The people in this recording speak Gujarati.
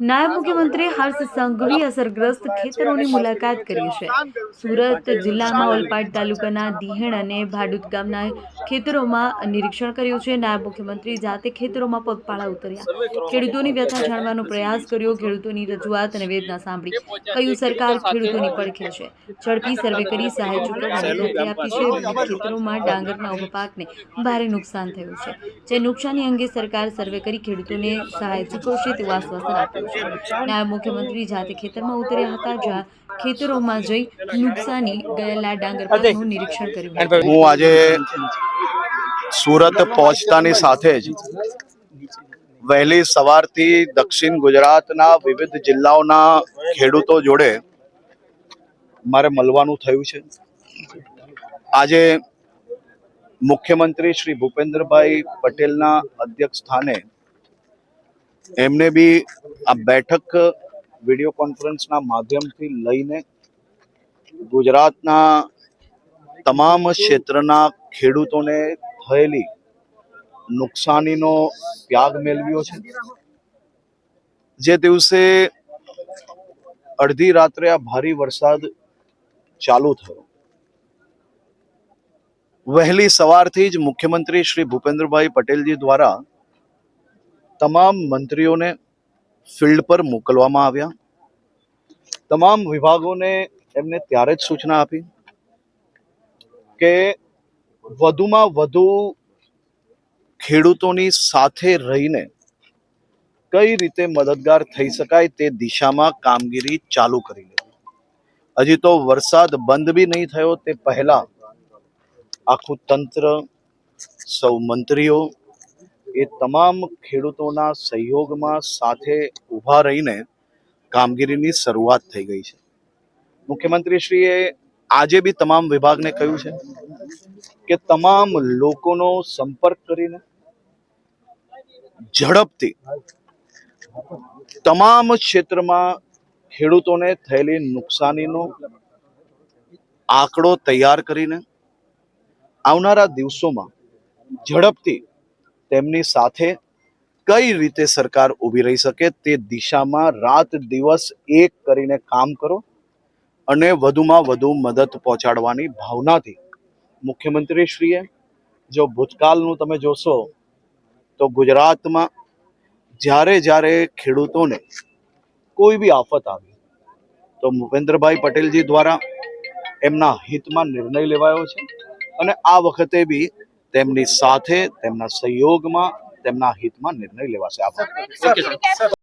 નાયબ મુખ્યમંત્રી હર્ષ સંઘવી અસરગ્રસ્ત ખેતરોની મુલાકાત કરી છે. સુરત જિલ્લામાં ઓલપાડ તાલુકાના દિહેણ અને ભાડુત ગામના ખેતરોમાં નિરીક્ષણ કર્યું છે. નાયબ મુખ્યમંત્રી જાતે ખેતરોમાં પગપાળા ઉતર્યા. ખેડૂતોની વ્યથા જાણવાનો પ્રયાસ કર્યો. ખેડૂતોની રજૂઆત અને વેદના સાંભળી કહ્યું, સરકાર ખેડૂતોની પડખે છે. ઝડપી સર્વે કરી સહાય ચૂકવવાની આપી છે. ખેતરોમાં ડાંગરના ઊભા પાકને ભારે નુકસાન થયું છે. જે નુકસાની અંગે સરકાર સર્વે કરી ખેડૂતોને સહાય ચૂકવશે તેવું આશ્વાસન આપ્યું નાયબ મુખ્યમંત્રી જાતે ખેતરમાં ઉતર્યા હતા જ્યાં ખેતરોમાં જઈ નુકસાની ગયેલા ડાંગર પાકનું નિરીક્ષણ કર્યું. હું આજે સુરત પહોંચતાની સાથે જ વહેલી સવારથી દક્ષિણ ગુજરાતના વિવિધ જિલ્લાઓના ખેડૂતો જોડે મારે મળવાનું થયું છે. આજે મુખ્યમંત્રી શ્રી ભૂપેન્દ્રભાઈ પટેલના અધ્યક્ષ સ્થાને એમને બી આ બેઠક વીડિયો કોન્ફરન્સના માધ્યમથી લઈને ગુજરાતના તમામ ક્ષેત્રના ખેડૂતોને થયેલી નુકસાનીનો ત્યાગ મેળવ્યો છે. જે દિવસે અડધી રાત્રે આ ભારે વરસાદ ચાલુ થયો. વહેલી સવારથી જ મુખ્યમંત્રી શ્રી ભૂપેન્દ્રભાઈ પટેલજી દ્વારા તમામ મંત્રીઓને ફિલ્ડ પર મોકલવામાં આવ્યા. તમામ વિભાગોને એમને ત્યારે જ સૂચના આપી કે વધુમાં વધુ ખેડૂતોની સાથે રહીને કઈ રીતે મદદગાર થઈ શકાય તે દિશામાં કામગીરી ચાલુ કરી લેવી. હજી તો વરસાદ બંધ બી નહીં થયો તે પહેલા આખું તંત્ર, સૌ મંત્રીઓ એ તમામ ખેડૂતોના સહયોગમાં સાથે ઊભા રહીને કામગીરીની શરૂઆત થઈ ગઈ છે. મુખ્યમંત્રીશ્રીએ આજે બી તમામ વિભાગને કહ્યું છે કે તમામ લોકોનો સંપર્ક કરીને ઝડપથી તમામ ક્ષેત્રમાં ખેડૂતોને થયેલી નુકસાનીનો આંકડો તૈયાર કરીને આવનારા દિવસોમાં ઝડપથી તેમની સાથે કઈ રીતે સરકાર ઊભી રહી શકે તે દિશામાં રાત દિવસ એક કરીને કામ કરો અને વધુમાં વધુ મદદ પહોંચાડવાની ભાવનાથી મુખ્યમંત્રીશ્રીએ જો ભૂતકાળનું તમે જોશો તો ગુજરાતમાં જ્યારે જ્યારે ખેડૂતોને કોઈ બી આફત આવી, તો ભૂપેન્દ્રભાઈ પટેલજી દ્વારા એમના હિતમાં નિર્ણય લેવાયો છે અને આ વખતે બી તેમની સાથે તેમના સહયોગમાં તેમના હિતમાં નિર્ણય લેવાશે. આભાર.